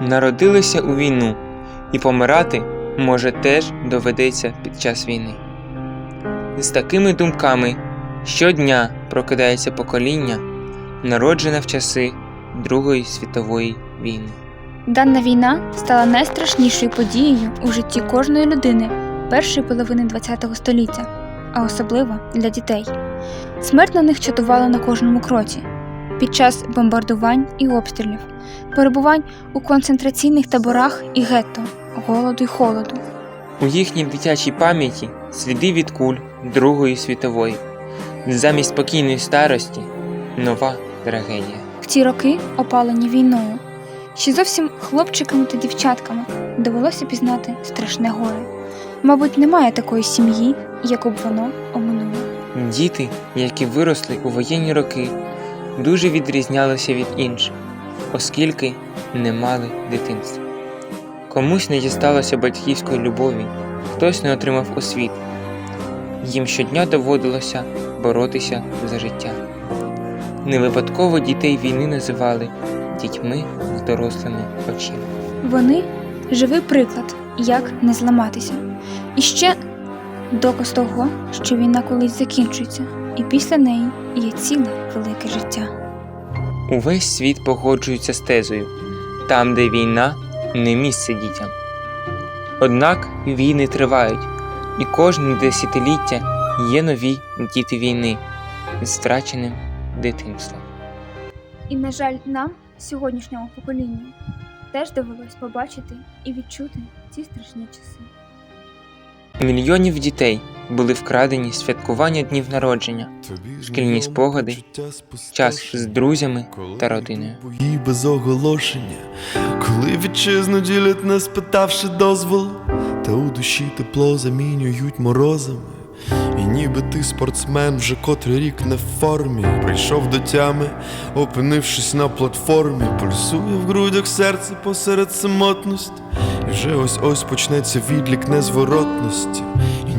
народилися у війну, і помирати може теж доведеться під час війни. З такими думками щодня прокидається покоління, народжене в часи Другої світової війни. Дана війна стала найстрашнішою подією у житті кожної людини першої половини ХХ століття, а особливо для дітей. Смерть на них чатувала на кожному кроці під час бомбардувань і обстрілів, перебувань у концентраційних таборах і гетто, голоду й холоду. У їхній дитячій пам'яті сліди від куль Другої світової. Замість спокійної старості нова трагедія. В ті роки, опалені війною, ще зовсім хлопчиками та дівчатками довелося пізнати страшне горе. Мабуть, немає такої сім'ї, яку б воно оминуло. Діти, які виросли у воєнні роки, дуже відрізнялися від інших, оскільки не мали дитинства. Комусь не дісталося батьківської любові, хтось не отримав освіти. Їм щодня доводилося боротися за життя. Не випадково дітей війни називали дітьми з дорослими очима. Вони живий приклад, як не зламатися. І ще доказ того, що війна колись закінчується, і після неї є ціле велике життя. Увесь світ погоджується з тезою там, де війна, не місце дітям. Однак війни тривають, і кожне десятиліття є нові діти війни з втраченим дитинством. І, на жаль, нам, сьогоднішньому поколінню, теж довелось побачити і відчути ці страшні часи. Мільйонів дітей були вкрадені святкування днів народження, шкільні спогади, час з друзями та родиною. Бої без оголошення, коли вітчизну ділять, не спитавши дозволу, та у душі тепло замінюють морозами. І ніби ти спортсмен вже котрий рік не в формі, прийшов до тями, опинившись на платформі, пульсує в грудях серце посеред самотності, і вже ось ось почнеться відлік незворотності.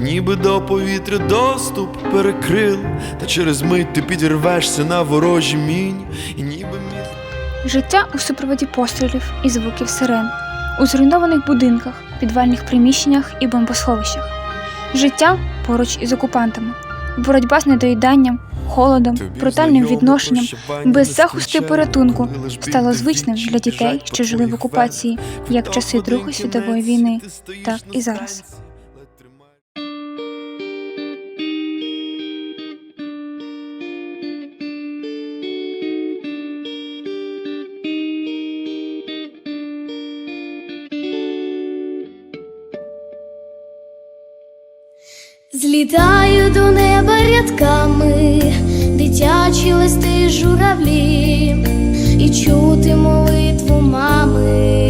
Ніби до повітря доступ перекрил, та через мить ти підірвешся на ворожі мінь, і ніби. Життя у супроводі пострілів і звуків сирен, у зруйнованих будинках, підвальних приміщеннях і бомбосховищах. Життя поруч із окупантами, боротьба з недоїданням, холодом, брутальним відношенням, без захисту і порятунку стало звичним для дітей, що жили в окупації, як часи Другої світової війни, так і зараз. Злітаю до неба рядками, дитячі листи журавлі, і чути молитву мами